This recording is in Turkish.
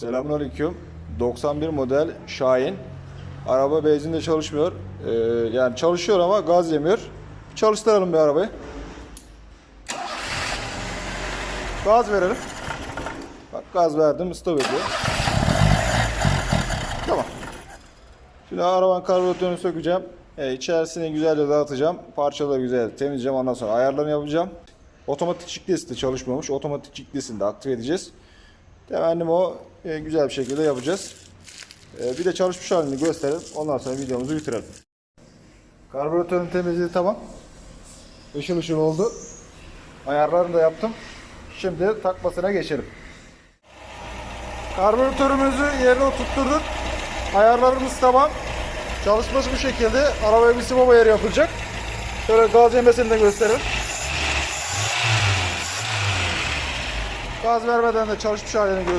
Selamünaleyküm. 91 model Şahin. Araba benzinle çalışmıyor. Ee, yani çalışıyor ama gaz yemiyor. Çalıştıralım bir arabayı. Gaz verelim. Bak gaz verdim, stop ediyor. Tamam. Şimdi arabanın karbüratörünü sökeceğim. Ee, içerisini güzelce dağıtacağım. Parçaları güzel temizleyeceğim. Ondan sonra ayarlarını yapacağım. Otomatik çiklesi de çalışmıyormuş. Otomatik çiklesini de aktif edeceğiz. Temennim o e, güzel bir şekilde yapacağız. E, bir de çalışmış halini gösterelim. Ondan sonra videomuzu bitirelim. Karbüratörün temizliği tamam. Işıl ışıl oldu. Ayarlarını da yaptım. Şimdi takmasına geçelim. Karbüratörümüzü yerine oturtturduk. Ayarlarımız tamam. Çalışması bu şekilde. Arabaya bir sıvama yeri yapılacak. Şöyle gaz yemesini de gösterelim. Gaz vermeden de çalışmış halini gösterelim.